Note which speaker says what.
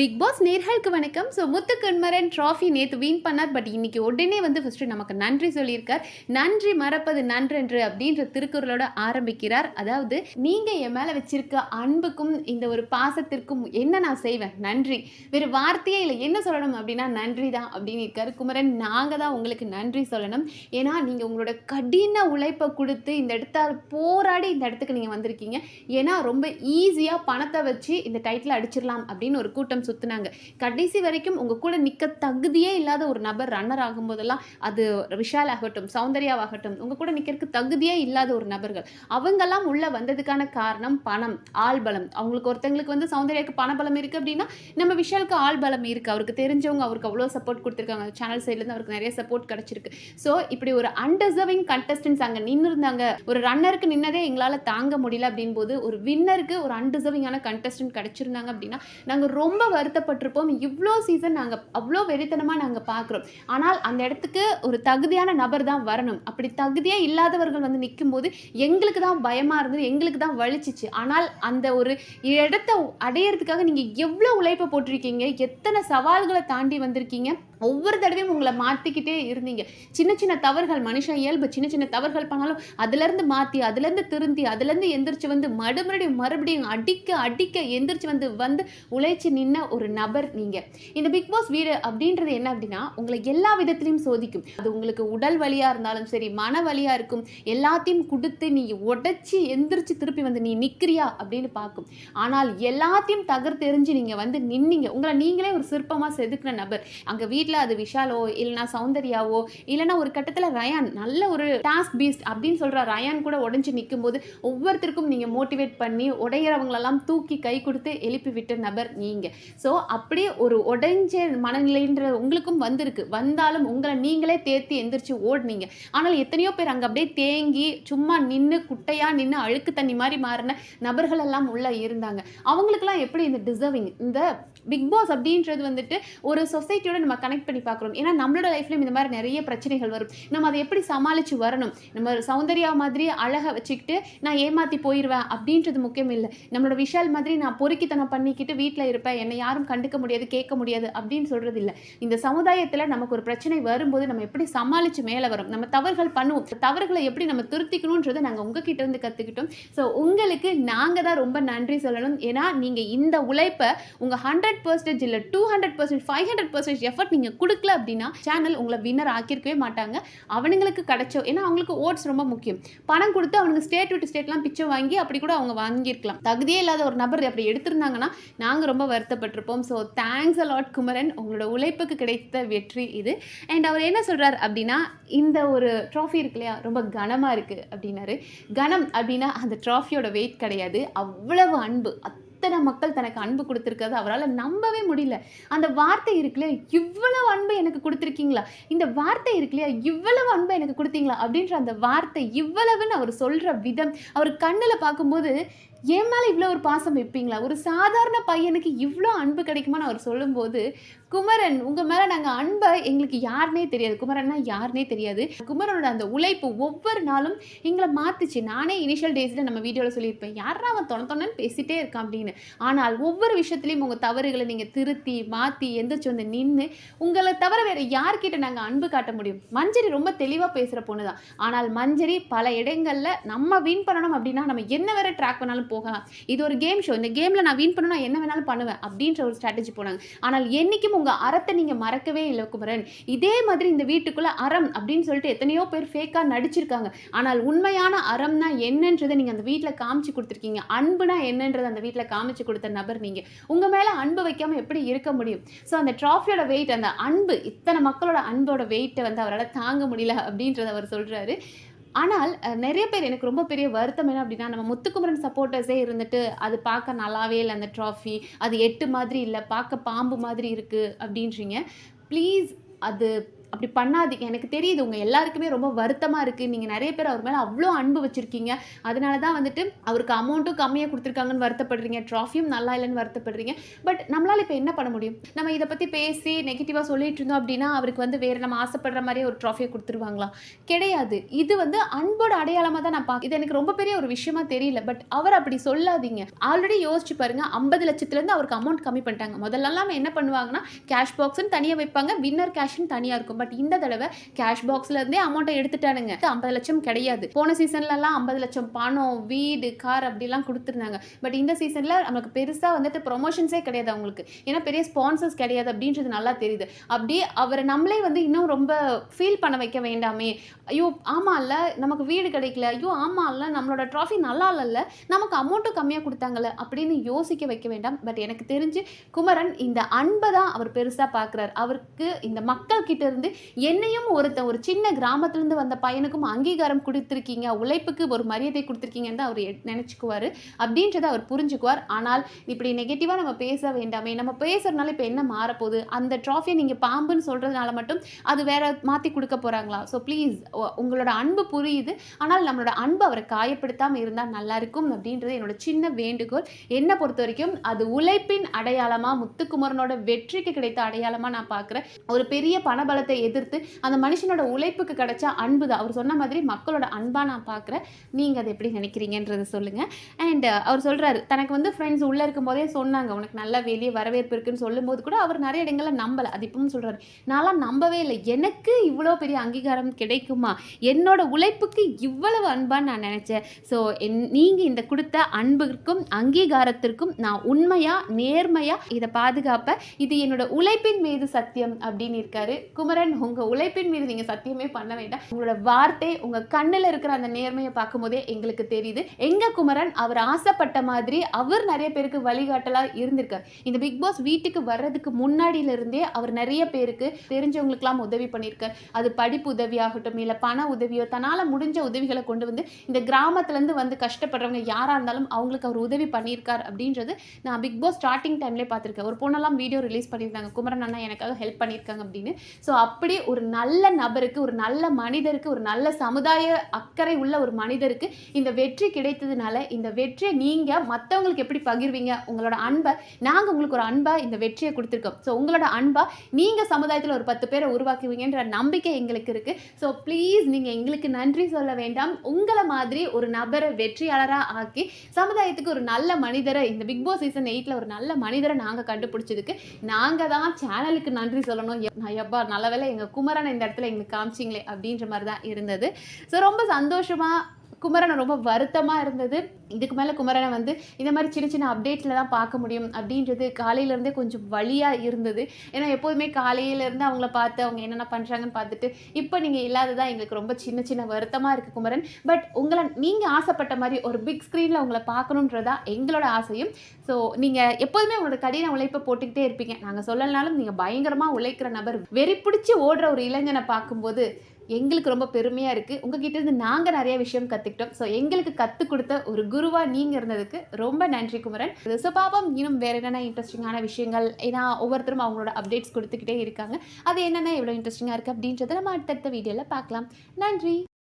Speaker 1: Big Boss நேர்களுக்கு வணக்கம். So Muthu Kanmaran trophy நேற்று வின் பண்ணார். பட் இன்னைக்கு உடனே வந்து ஃபஸ்ட்டு நமக்கு நன்றி சொல்லியிருக்கார். நன்றி மறப்பது நன்றன்று அப்படின்ற திருக்குறளோட ஆரம்பிக்கிறார். அதாவது நீங்கள் என் மேலே வச்சிருக்க அன்புக்கும் இந்த ஒரு பாசத்திற்கும் என்ன நான் செய்வேன்? நன்றி. வேறு வார்த்தையே இல்லை. என்ன சொல்லணும் அப்படின்னா நன்றி தான் அப்படின்னு இருக்கார் குமரன். நாங்கள் தான் உங்களுக்கு நன்றி சொல்லணும். ஏன்னா நீங்கள் உங்களோட கடின உழைப்பை கொடுத்து இந்த இடத்த போராடி இந்த இடத்துக்கு நீங்கள் வந்திருக்கீங்க. ஏன்னா ரொம்ப ஈஸியாக பணத்தை வச்சு இந்த டைட்டில் அடிச்சிடலாம் அப்படின்னு ஒரு கூட்டம் சுற்றுனாங்க கடைசி வரைக்கும் உங்கள் கூட நிற்க தகுதியே இல்லாத ஒரு நபர் ரன்னர் ஆகும்போதெல்லாம் அது விஷால் ஆகட்டும் சௌந்தர்யாவாகட்டும் உங்கள் கூட நிற்கிறதுக்கு தகுதியே இல்லாத ஒரு நபர்கள். அவங்கெல்லாம் உள்ளே வந்ததுக்கான காரணம் பணம் ஆள் பலம் அவங்களுக்கு ஒருத்தங்களுக்கு வந்து சௌந்தர்யாவுக்கு பணபலம் இருக்குது அப்படின்னா நம்ம விஷாலுக்கு ஆள் பலம் இருக்குது அவருக்கு தெரிஞ்சவங்க அவருக்கு அவ்வளோ சப்போர்ட் கொடுத்துருக்காங்க. சேனல் சைட்லேருந்து அவருக்கு நிறைய சப்போர்ட் கிடச்சிருக்கு. ஸோ இப்படி ஒரு அன்டிசர்விங் கண்டஸ்டன்ஸ் அங்கே நின்று இருந்தாங்க ஒரு ரன்னருக்கு நின்னதே எங்களால் தாங்க முடியல அப்படின் போது ஒரு வின்னருக்கு ஒரு அன்டிசர்விங்கான கண்டஸ்டன்ட் கிடச்சிருந்தாங்க அப்படின்னா நாங்கள் ரொம்ப வருத்தப்பட்டிருப்போம். இவ்வளோ சீசன் நாங்கள் அவ்வளோ வெறித்தனமாக நாங்கள் பார்க்குறோம் ஆனால் அந்த இடத்துக்கு ஒரு தகுதியான நபர் தான் வரணும். அப்படி தகுதியே இல்லாதவர்கள் வந்து நிற்கும்போது எங்களுக்கு தான் பயமாக இருந்தது எங்களுக்கு தான் வலிச்சிச்சு. ஆனால் அந்த ஒரு இடத்த அடையிறதுக்காக நீங்கள் எவ்வளோ உழைப்பை போட்டிருக்கீங்க எத்தனை சவால்களை தாண்டி வந்திருக்கீங்க ஒவ்வொரு தடவையும் உங்களை மாற்றிக்கிட்டே இருந்தீங்க. சின்ன சின்ன தவறுகள் மனுஷன் இயல்பு சின்ன சின்ன தவறுகள் பண்ணாலும் அதுலேருந்து மாற்றி அதுலேருந்து திருந்தி அதுலேருந்து எந்திரிச்சு வந்து மறுபடியும் மறுபடியும் அடிக்க அடிக்க எந்திரிச்சு வந்து வந்து உழைச்சி நின்ன ஒரு நபர் நீங்கள் இந்த பிக் பாஸ் வீடு அப்படின்றது என்ன அப்படின்னா உங்களை எல்லா விதத்துலையும் சோதிக்கும். அது உங்களுக்கு உடல் வலியாக இருந்தாலும் சரி மன வழியாக இருக்கும் எல்லாத்தையும் கொடுத்து நீ உடச்சி எந்திரிச்சு திருப்பி வந்து நீ நிற்கிறியா அப்படின்னு பார்க்கும். ஆனால் எல்லாத்தையும் தகர்த்தெறிஞ்சு நீங்கள் வந்து நின்னீங்க. உங்களை நீங்களே ஒரு சிற்பமாக செதுக்கின நபர். அங்கே வீட்டில் அது விஷாலோ இல்லைனா சௌந்தர்யாவோ இல்லைனா ஒரு கட்டத்தில் ரயான் நல்ல ஒரு டாஸ்க் பீஸ்ட் அப்படின்னு சொல்கிற ரயான் கூட உடஞ்சி நிற்கும்போது ஒவ்வொருத்தருக்கும் நீங்கள் மோட்டிவேட் பண்ணி உடையிறவங்களெல்லாம் தூக்கி கை கொடுத்து எழுப்பி விட்ட நபர் நீங்கள் ஸோ அப்படியே ஒரு உடைஞ்ச மனநிலைன்ற உங்களுக்கும் வந்திருக்கு. வந்தாலும் உங்களை நீங்களே தேர்த்தி எந்திரிச்சு ஓடுனீங்க. ஆனால் எத்தனையோ பேர் அங்கே அப்படியே தேங்கி சும்மா நின்று குட்டையாக நின்று அழுக்கு தண்ணி மாதிரி மாறின நபர்கள் எல்லாம் உள்ளே இருந்தாங்க. அவங்களுக்கெல்லாம் எப்படி இந்த டிசர்விங் இந்த பிக் பாஸ் அப்படின்றது வந்துட்டு ஒரு சொசைட்டியோட நம்ம கனெக்ட் பண்ணி பார்க்குறோம். ஏன்னா நம்மளோட லைஃப்லையும் இந்த மாதிரி நிறைய பிரச்சனைகள் வரும். நம்ம அதை எப்படி சமாளித்து வரணும்? நம்ம சௌந்தர்யா மாதிரி அழகை வச்சுக்கிட்டு நான் ஏமாற்றி போயிடுவேன் அப்படின்றது முக்கியம் இல்லை. நம்மளோட விஷால் மாதிரி நான் பொறுக்கித்தனம் பண்ணிக்கிட்டு வீட்டில் இருப்பேன். என்னை யாரும் கண்டுக்க முடியாது கேட்க முடியாது அப்படின்னு சொல்கிறது இல்லை. இந்த சமுதாயத்தில் நமக்கு ஒரு பிரச்சனை வரும்போது நம்ம எப்படி சமாளித்து மேலே வரும்? நம்ம தவறுகள் பண்ணுவோம். தவறுகளை எப்படி நம்ம திருத்திக்கணுன்றதை நாங்கள் உங்ககிட்ட இருந்து கற்றுக்கிட்டோம் ஸோ உங்களுக்கு நாங்கள் தான் ரொம்ப நன்றி சொல்லணும். ஏன்னா நீங்கள் இந்த உழைப்பை உங்கள் ஹண்ட்ரட் பர்சன்டேஜ் இல்லை two hundred percent five hundred percentage effort நீங்கள் கொடுக்கல அப்படின்னா சேனல் உங்களை வின்னர் ஆக்கியிருக்கவே மாட்டாங்க. அவனுங்களுக்கு கிடைச்சோ ஏன்னா அவங்களுக்கு ஓட்ஸ் ரொம்ப முக்கியம். பணம் கொடுத்து அவனுக்கு ஸ்டேட் விட்டு ஸ்டேட்லாம் பிச்சை வாங்கி அப்படி கூட அவங்க வாங்கியிருக்கலாம். தகுதியே இல்லாத ஒரு நபர் அப்படி எடுத்திருந்தாங்கன்னா நாங்கள் ரொம்ப வருத்தப்பட்டிருப்போம். So thanks a lot Kumaran. உங்களோட உழைப்புக்கு கிடைத்த வெற்றி இது. அண்ட் அவர் என்ன சொல்கிறார் அப்படின்னா இந்த ஒரு ட்ராஃபி இருக்கு இல்லையா? ரொம்ப கனமாக இருக்குது அப்படின்னாரு. கனம் அப்படின்னா அந்த ட்ராஃபியோட வெயிட் கிடையாது. அவ்வளவு அன்பு. இத்தனை மக்கள் தனக்கு அன்பு கொடுத்துருக்கிறது அவரால் நம்பவே முடியல. அந்த வார்த்தை இருக்குல்லையா இவ்வளவு அன்பு எனக்கு கொடுத்துருக்கீங்களா? இந்த வார்த்தை இருக்குல்லையா இவ்வளவு அன்பு எனக்கு கொடுத்தீங்களா? அப்படின்ற அந்த வார்த்தை இவ்வளவுன்னு அவர் சொல்கிற விதம் அவர் கண்ணில் பார்க்கும்போது என் மேலே இவ்வளோ ஒரு பாசம் வைப்பீங்களா? ஒரு சாதாரண பையனுக்கு இவ்வளோ அன்பு கிடைக்குமான்னு அவர் சொல்லும்போது குமரன் உங்கள் மேலே நாங்கள் அன்பை எங்களுக்கு யாருனே தெரியாது. குமரன்னா யாருனே தெரியாது. குமரனோட அந்த உழைப்பு ஒவ்வொரு நாளும் எங்களை மாற்றுச்சு நானே இனிஷியல் டேஸில் நம்ம வீடியோவில் சொல்லியிருப்பேன். யாரா அவன் தொண தொணன்னு பேசிட்டே இருக்கான் அப்படின்னு. ஆனால் ஒவ்வொரு விஷயத்துலையும் உங்கள் தவறுகளை நீங்கள் திருத்தி மாற்றி எந்திரிச்சு வந்து நின்று உங்களை தவிர வேறு யார்கிட்ட நாங்கள் அன்பு காட்ட முடியும்? மஞ்சரி ரொம்ப தெளிவாக பேசுகிற பொண்ணு தான் ஆனால் மஞ்சரி பல இடங்களில் நம்ம வின் பண்ணணும் அப்படின்னா நம்ம என்ன வேறு ட்ராக் பண்ணாலும் போகலாம். இது ஒரு கேம் ஷோ இந்த கேமில் நான் வின் பண்ணணும் என்ன வேணாலும் பண்ணுவேன் அப்படின்ற ஒரு ஸ்ட்ராட்டஜி போனாங்க. ஆனால் என்றைக்கும் உங்கள் அறத்தை நீங்கள் மறக்கவே இல்லை குமரன். இதே மாதிரி இந்த வீட்டுக்குள்ளே அறம் அப்படின்னு சொல்லிட்டு எத்தனையோ பேர் ஃபேக்காக நடிச்சிருக்காங்க. ஆனால் உண்மையான அறம்னா என்னன்றதை நீங்கள் அந்த வீட்டில் காமிச்சு கொடுத்துருக்கீங்க. அன்புனா என்னன்றதை அந்த வீட்டில் காமிச்சு கொடுத்த நபர் நீங்கள் உங்கள் மேலே அன்பு வைக்காமல் எப்படி இருக்க முடியும்? ஸோ அந்த ட்ராஃபியோட வெயிட் அந்த அன்பு இத்தனை மக்களோட அன்போட வெயிட்டை வந்து அவரால் தாங்க முடியல அப்படின்றத அவர் சொல்கிறாரு ஆனால் நிறைய பேர் எனக்கு ரொம்ப பெரிய வருத்தம் என்ன அப்படின்னா நம்ம முத்துக்குமரன் சப்போர்ட்டர்ஸே இருந்துட்டு அது பார்க்க நல்லாவே இல்லை அந்த ட்ராஃபி அது எட்டு மாதிரி இல்லை பார்க்க பாம்பு மாதிரி இருக்குது அப்படின்றீங்க. ப்ளீஸ் அது அப்படி பண்ணாதீங்க எனக்கு தெரியுது உங்கள் எல்லாருக்குமே ரொம்ப வருத்தமாக இருக்குது நீங்கள் நிறைய பேர் அவர் மேலே அவ்வளோ அன்பு வச்சுருக்கீங்க. அதனால தான் வந்துட்டு அவருக்கு அமௌண்ட்டும் கம்மியாக கொடுத்துருக்காங்கன்னு வருத்தப்படுறீங்க. ட்ராஃபியும் நல்லா இல்லைன்னு வருத்தப்படுறீங்க. பட் நம்மளால் இப்போ என்ன பண்ண முடியும்? நம்ம இதை பற்றி பேசி நெகட்டிவாக சொல்லிட்டு இருந்தோம் அப்படின்னா அவருக்கு வந்து வேறு நம்ம ஆசைப்படுற மாதிரியே ஒரு ட்ராஃபியை கொடுத்துருவாங்களா? கிடையாது. இது வந்து அன்போட அடையாளமாக தான் நான் பார்க்க இது எனக்கு ரொம்ப பெரிய ஒரு விஷயமா தெரியல. பட் அவர் அப்படி சொல்லாதீங்க. ஆல்ரெடி யோசிச்சு பாருங்க ஐம்பது லட்சத்துலேருந்து அவருக்கு அமௌண்ட் கம்மி பண்ணிட்டாங்க. முதல்லலாம் என்ன பண்ணுவாங்கன்னா கேஷ் பாக்ஸ்ன்னு தனியாக வைப்பாங்க. வின்னர் கேஷ்னு தனியாக இருக்கும். பட் இந்த தடவை கேஷ் பாக்ஸ்ல இருந்தே அமௌண்ட்டை எடுத்துட்டானுங்க. ஐம்பது லட்சம் கிடையாது. போன சீசன்லலாம் ஐம்பது லட்சம் பணம் வீடு கார் அப்படிலாம் கொடுத்துருந்தாங்க. பட் இந்த சீசனில் நமக்கு பெருசாக வந்துட்டு ப்ரொமோஷன்ஸே கிடையாது அவங்களுக்கு. ஏன்னா பெரிய ஸ்பான்சர்ஸ் கிடையாது அப்படின்றது நல்லா தெரியுது. அப்படியே அவரை நம்மளே வந்து இன்னும் ரொம்ப ஃபீல் பண்ண வைக்க வேண்டாமே. ஐயோ ஆமாம்ல நமக்கு வீடு கிடைக்கல. ஐயோ ஆமாம்ல நம்மளோட ட்ராஃபி நல்லா இல்லைல்ல. நமக்கு அமௌண்ட்டும் கம்மியாக கொடுத்தாங்கல்ல அப்படின்னு யோசிக்க வைக்க வேண்டாம். பட் எனக்கு தெரிஞ்சு குமரன் இந்த அன்பை தான் அவர் பெருசாக பார்க்குறாரு அவருக்கு இந்த மக்கள் கிட்ட இருந்து என்னையும் ஒருத்தன் ஒரு சின்ன கிராமத்துலேருந்து வந்த பையனுக்கும் அங்கீகாரம் கொடுத்துருக்கீங்க உழைப்புக்கு ஒரு மரியாதை கொடுத்துருக்கீங்கன்னு தான் அவர் எ- அப்படின்றத அவர் புரிஞ்சுக்குவார். ஆனால் இப்படி நெகட்டிவாக நம்ம பேச வேண்டாமே நம்ம பேசுறதுனால இப்போ என்ன மாறப்போகுது? அந்த ட்ராஃபியை நீங்கள் பாம்புன்னு சொல்கிறதுனால மட்டும் அது வேற மாற்றி கொடுக்க போகிறாங்களா ஸோ ப்ளீஸ் உங்களோட அன்பு புரியுது. ஆனால் நம்மளோட அன்பு அவரை காயப்படுத்தாமல் இருந்தால் நல்லாயிருக்கும் அப்படின்றது என்னோட சின்ன வேண்டுகோள். என்னை பொறுத்த வரைக்கும் அது உழைப்பின் அடையாளமாக முத்துக்குமரனோட வெற்றிக்கு கிடைத்த அடையாளமாக நான் பார்க்குறேன் ஒரு பெரிய பணபலத்தை எதிர்த்து அந்த மனுஷனோட உழைப்புக்கு கிடைச்ச அன்பு தான். அவர் சொன்ன மாதிரி மக்களோட அன்பாக நான் பார்க்குறேன். நீங்கள் அதை எப்படி நினைக்கிறீங்கன்றதை சொல்லுங்கள் அண்ட் அவர் சொல்கிறாரு தனக்கு வந்து ஃப்ரெண்ட்ஸ் உள்ளே இருக்கும் போதே சொன்னாங்க உனக்கு நல்ல வெளியே வரவேற்பு இருக்குன்னு சொல்லும்போது கூட அவர் நிறைய இடங்களில் நம்பலை. அது இப்பவும் சொல்கிறாரு நான்லாம் நம்பவே இல்லை. எனக்கு இவ்வளோ பெரிய அங்கீகாரம் கிடைக்குமா? என்னோட உழைப்புக்கு இவ்வளவு அன்பான்னு நான் நினச்சேன். ஸோ என் நீங்கள் இந்த கொடுத்த அன்புக்கும் அங்கீகாரத்திற்கும் நான் உண்மையாக நேர்மையாக இதை பாதுகாப்பேன். இது என்னோட உழைப்பின் மீது சத்தியம். அப்படின்னு இருக்காரு குமரன் உங்கள் உழைப்பின் மீது நீங்கள் சத்தியமே பண்ண வேண்டாம். உங்களோட வார்த்தை உங்கள் கண்ணில் இருக்கிற அந்த நேர்மையை பார்க்கும்போதே எங்களுக்கு தெரியுது. எங்கள் குமரன் அவர் ஆசைப்பட்ட மாதிரி அவர் நிறைய பேருக்கு வழிகாட்டலாக இருந்திருக்கார். இந்த பிக் பாஸ் வீட்டுக்கு வர்றதுக்கு முன்னாடியில இருந்தே அவர் நிறைய பேருக்கு தெரிஞ்சவங்களுக்கெல்லாம் உதவி பண்ணியிருக்கார். அது படிப்பு உதவியாகட்டும் இல்லை பண உதவியோ தன்னால் முடிஞ்ச உதவிகளை கொண்டு வந்து இந்த கிராமத்துலேருந்து வந்து கஷ்டப்படுறவங்க யாராக இருந்தாலும் அவங்களுக்கு அவர் உதவி பண்ணியிருக்கார் அப்படின்றது நான் பிக் பாஸ் ஸ்டார்டிங் டைம்லேயே பார்த்துருக்கேன். ஒரு பொண்ணெல்லாம் வீடியோ ரிலீஸ் பண்ணியிருந்தாங்க. குமரன் அண்ணா எனக்காக ஹெல்ப் பண்ணியிருக்காங்க அப்படின்னு. ஸோ அப்படி ஒரு நல்ல நபருக்கு ஒரு நல்ல மனிதருக்கு ஒரு நல்ல சமுதாய அக்கறை உள்ள ஒரு மனிதருக்கு இந்த வெற்றி கிடைத்ததுனால இந்த வெற்றியை நீங்கள் மற்றவங்களுக்கு எப்படி பகிர்வீங்க? உங்களோட அன்பை நாங்கள் உங்களுக்கு ஒரு அன்பாக இந்த வெற்றியை கொடுத்துருக்கோம். ஸோ உங்களோட அன்பாக நீங்கள் சமுதாயத்தில் ஒரு பத்து பேரை உருவாக்குவீங்கன்ற நம்பிக்கை எங்களுக்கு இருக்குது ஸோ ப்ளீஸ் நீங்கள் எங்களுக்கு நன்றி சொல்ல வேண்டாம். உங்களை மாதிரி ஒரு நபரை வெற்றியாளராக ஆக்கி சமுதாயத்துக்கு ஒரு நல்ல மனிதரை இந்த பிக் பாஸ் சீசன் எயிட்டில் ஒரு நல்ல மனிதரை நாங்கள் கண்டுபிடிச்சதுக்கு நாங்கள் தான் சேனலுக்கு நன்றி சொல்லணும். நான் எப்பா நல்ல வேளை எங்கள் குமரன் இந்த இடத்துல எங்களுக்கு காமிச்சிங்களே அப்படின்ற மாதிரி தான் இருந்தது. ஸோ ரொம்ப சந்தோஷமாக குமரனை ரொம்ப வருத்தமாக இருந்தது. இதுக்கு மேலே குமரனை வந்து இந்த மாதிரி சின்ன சின்ன அப்டேட்ஸில் தான் பார்க்க முடியும் அப்படின்றது காலையிலேருந்தே கொஞ்சம் வழியாக இருந்தது. ஏன்னா எப்போதுமே காலையிலேருந்து அவங்கள பார்த்து அவங்க என்னென்ன பண்ணுறாங்கன்னு பார்த்துட்டு இப்போ நீங்கள் இல்லாததான் எங்களுக்கு ரொம்ப சின்ன சின்ன வருத்தமாக இருக்குது குமரன். பட் உங்களை நீங்கள் ஆசைப்பட்ட மாதிரி ஒரு பிக் ஸ்க்ரீனில் உங்களை பார்க்கணுன்றதா எங்களோட ஆசையும். ஸோ நீங்கள் எப்போதுமே உங்களோட கடின உழைப்பை போட்டுக்கிட்டே இருப்பீங்க. நாங்கள் சொல்லலனாலும் நீங்கள் பயங்கரமாக உழைக்கிற நபர். வெறி பிடிச்சி ஓடுற ஒரு இளைஞனை பார்க்கும்போது எங்களுக்கு ரொம்ப பெருமையாக இருக்குது உங்ககிட்ட இருந்து நாங்கள் நிறைய விஷயம் கற்றுக்கிட்டோம் ஸோ எங்களுக்கு கற்றுக் கொடுத்த ஒரு குருவாக நீங்கள் இருந்ததுக்கு ரொம்ப நன்றி குமரன். ஸோ பாப்போம் இன்னும் வேறு என்னென்ன இன்ட்ரெஸ்டிங்கான விஷயங்கள்? ஏன்னா ஒவ்வொருத்தரும் அவங்களோட அப்டேட்ஸ் கொடுத்துக்கிட்டே இருக்காங்க. அது என்னென்ன எவ்வளோ இன்ட்ரெஸ்டிங்காக இருக்குது அப்படின்றத நம்ம அடுத்தடுத்த வீடியோவில் பார்க்கலாம். நன்றி!